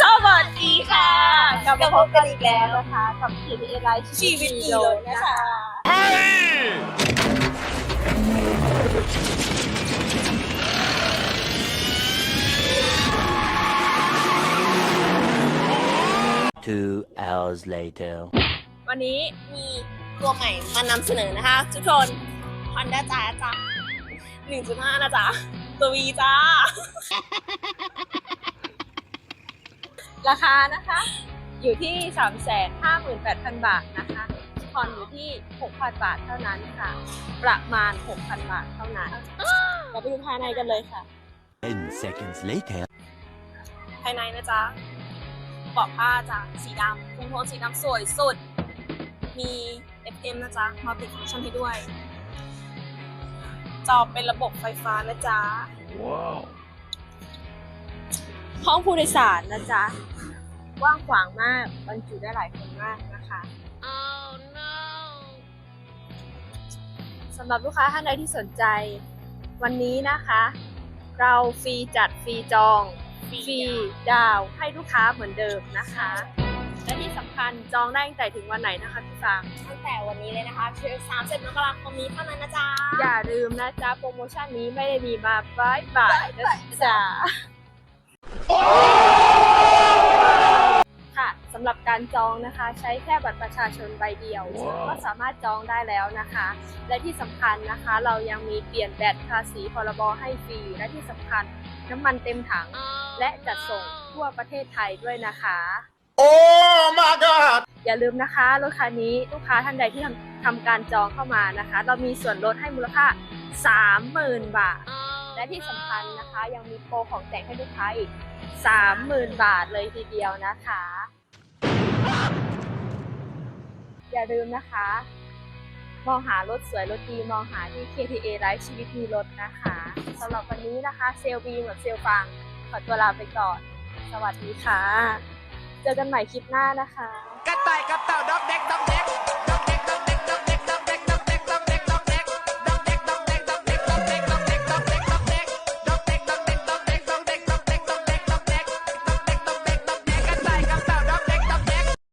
สวัสดีค่ะกลับมาพบกันอีกแล้วนะคะกับ KPI ไลฟ์ชีวิตดีเลยนะคะ Two hours later. วันนี้มีตัวใหม่มานำเสนอนะคะ ทุกคน Honda จ้าจ้า1.5 นะจ๊ะ ตัววีจ้า ราคานะคะ อยู่ที่ 358,000 บาทนะคะผ่อนอยู่ที่ 6,000 บาทเท่านั้นค่ะ ประมาณ 6,000 บาทเท่านั้นเราไปดูภายในกันเลยค่ะ Ten seconds later. ภายในนะจ๊ะเบาะผ้าจ้ะสีดำคุมโทนสีดำสวยสุด มี FM นะจ๊ะมัลติฟังก์ชันให้ด้วย จอเป็นระบบไฟฟ้านะจ๊ะ Wow. ห้องผู้โดยสารนะจ๊ะกว้างขวางมากบรรจุได้หลายคนมากนะคะ oh no สำหรับลูกค้าท่านใดที่สนใจ วันนี้นะคะ เราฟรีจัดฟรีจอง ฟรีดาวให้ลูกค้าเหมือนเดิมนะคะ และที่สำคัญจองได้ตั้งแต่ถึงวันไหนนะคะพี่ฟางตั้งแต่วันนี้เลยนะคะคือ30มกราคมนี้เท่านั้นนะจ๊ะ อย่าลืมนะจ๊ะ โปรโมชั่นนี้ไม่ได้มีมาบ่ายบ่ายนะจ๊ะค่ะสำหรับการจองนะคะ ใช้แค่บัตรประชาชนใบเดียวว้าวก็สามารถจองได้แล้วนะคะ และที่สำคัญนะคะ เรายังมีเปลี่ยนแบตภาษีพรบให้ฟรีและที่สำคัญน้ำมันเต็มถัง และจัดส่งทั่วประเทศไทยด้วยนะคะ Oh my God! อย่าลืมนะคะรถคันนี้ลูกค้าท่านใดที่ทำทำการจองเข้ามานะคะ เรามีส่วนลดให้มูลค่า 30,000 บาท และที่สำคัญนะคะ ยังมีโปรของแจกให้ลูกค้าอีก 30,000 บาทเลยทีเดียวนะคะ อย่าลืมนะคะ มองหารถสวยรถดี มองหาที่ KTA ไลฟ์ชีวิตมีรถนะคะสำหรับวันนี้นะคะ เซลบีกับเซลฟัง ขอตัวลาไปก่อน สวัสดีค่ะ เจอกันใหม่คลิปหน้านะคะ กระต่ายกับเต่าด็อกเด็กด็อกเด็ก